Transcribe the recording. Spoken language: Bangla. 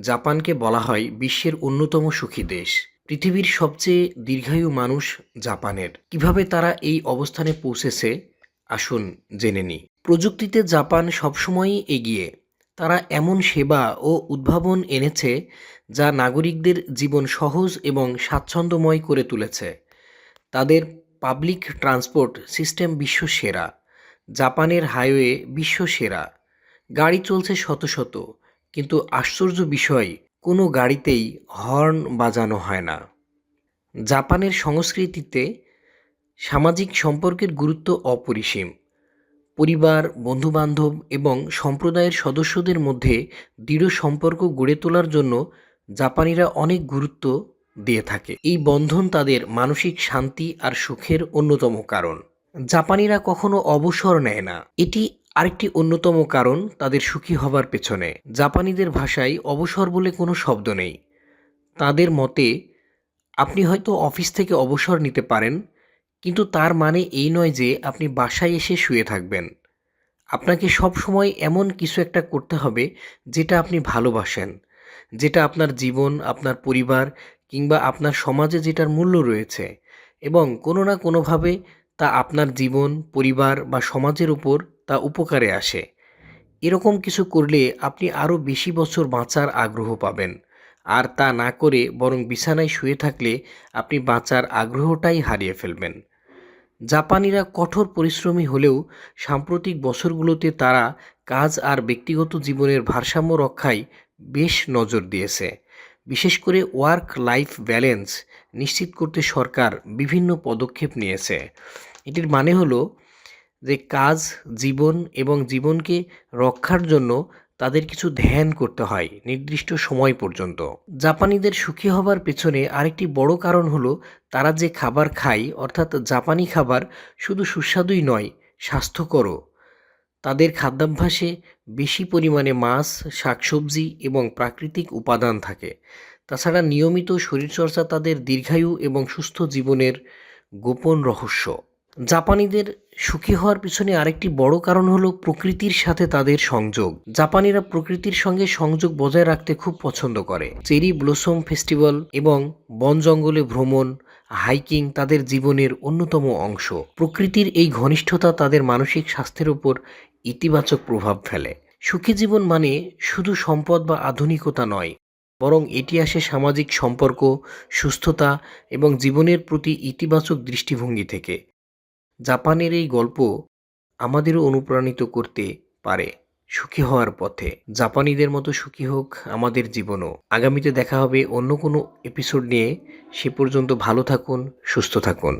জাপানকে বলা হয় বিশ্বের অন্যতম সুখী দেশ। পৃথিবীর সবচেয়ে দীর্ঘায়ু মানুষ জাপানের। কীভাবে তারা এই অবস্থানে পৌঁছেছে? আসুন জেনে নিই। প্রযুক্তিতে জাপান সবসময়ই এগিয়ে। তারা এমন সেবা ও উদ্ভাবন এনেছে যা নাগরিকদের জীবন সহজ এবং স্বাচ্ছন্দ্যময় করে তুলেছে। তাদের পাবলিক ট্রান্সপোর্ট সিস্টেম বিশ্ব সেরা। জাপানের হাইওয়ে বিশ্ব সেরা। গাড়ি চলছে শত শত। কিন্তু আশ্চর্য বিষয়, কোনো গাড়িতেই হর্ন বাজানো হয় না। জাপানের সংস্কৃতিতে সামাজিক সম্পর্কের গুরুত্ব অপরিসীম। পরিবার, বন্ধুবান্ধব এবং সম্প্রদায়ের সদস্যদের মধ্যে দৃঢ় সম্পর্ক গড়ে তোলার জন্য জাপানিরা অনেক গুরুত্ব দিয়ে থাকে। এই বন্ধন তাদের মানসিক শান্তি আর সুখের অন্যতম কারণ। জাপানিরা কখনো অবসর নেয় না। এটি আরেকটি অন্যতম কারণ তাদের সুখী হবার পেছনে। জাপানিদের ভাষায় অবসর বলে কোনো শব্দ নেই। তাদের মতে, আপনি হয়তো অফিস থেকে অবসর নিতে পারেন, কিন্তু তার মানে এই নয় যে আপনি বাসায় এসে শুয়ে থাকবেন। আপনাকে সব সময় এমন কিছু একটা করতে হবে যেটা আপনি ভালোবাসেন, যেটা আপনার জীবন, আপনার পরিবার কিংবা আপনার সমাজে যেটার মূল্য রয়েছে এবং কোনো না কোনোভাবে তা আপনার জীবন, পরিবার বা সমাজের উপর তা উপকারে আসে। এরকম কিছু করলে আপনি আরও বেশি বছর বাঁচার আগ্রহ পাবেন। আর তা না করে বরং বিছানায় শুয়ে থাকলে আপনি বাঁচার আগ্রহটাই হারিয়ে ফেলবেন। জাপানিরা কঠোর পরিশ্রমী হলেও সাম্প্রতিক বছরগুলোতে তারা কাজ আর ব্যক্তিগত জীবনের ভারসাম্য রক্ষায় বেশ নজর দিয়েছে। বিশেষ করে ওয়ার্ক লাইফ ব্যালেন্স নিশ্চিত করতে সরকার বিভিন্ন পদক্ষেপ নিয়েছে। এটির মানে হলো যে কাজ, জীবন এবং জীবনকে রক্ষার জন্য তাদের কিছু ধ্যান করতে হয় নির্দিষ্ট সময় পর্যন্ত। জাপানিদের সুখী হবার পেছনে আরেকটি বড় কারণ হলো তারা যে খাবার খায়, অর্থাৎ জাপানি খাবার, শুধু সুস্বাদুই নয়, স্বাস্থ্যকরও। তাদের খাদ্যাভ্যাসে বেশি পরিমাণে মাছ, শাকসবজি এবং প্রাকৃতিক উপাদান থাকে। তাছাড়া নিয়মিত শরীরচর্চা তাদের দীর্ঘায়ু এবং সুস্থ জীবনের গোপন রহস্য। জাপানিদের সুখী হওয়ার পিছনে আরেকটি বড় কারণ হলো প্রকৃতির সাথে তাদের সংযোগ। জাপানিরা প্রকৃতির সঙ্গে সংযোগ বজায় রাখতে খুব পছন্দ করে। চেরি ব্লসম ফেস্টিভ্যাল এবং বন জঙ্গলে ভ্রমণ, হাইকিং তাদের জীবনের অন্যতম অংশ। প্রকৃতির এই ঘনিষ্ঠতা তাদের মানসিক স্বাস্থ্যের উপর ইতিবাচক প্রভাব ফেলে। সুখী জীবন মানে শুধু সম্পদ বা আধুনিকতা নয়, বরং এটি আসে সামাজিক সম্পর্ক, সুস্থতা এবং জীবনের প্রতি ইতিবাচক দৃষ্টিভঙ্গি থেকে। জাপানের এই গল্প আমাদেরও অনুপ্রাণিত করতে পারে। সুখী হওয়ার পথে। জাপানিদের মতো সুখী হোক আমাদের জীবনও। আগামীতে দেখা হবে অন্য কোনো এপিসোড নিয়ে। সে পর্যন্ত ভালো থাকুন, সুস্থ থাকুন।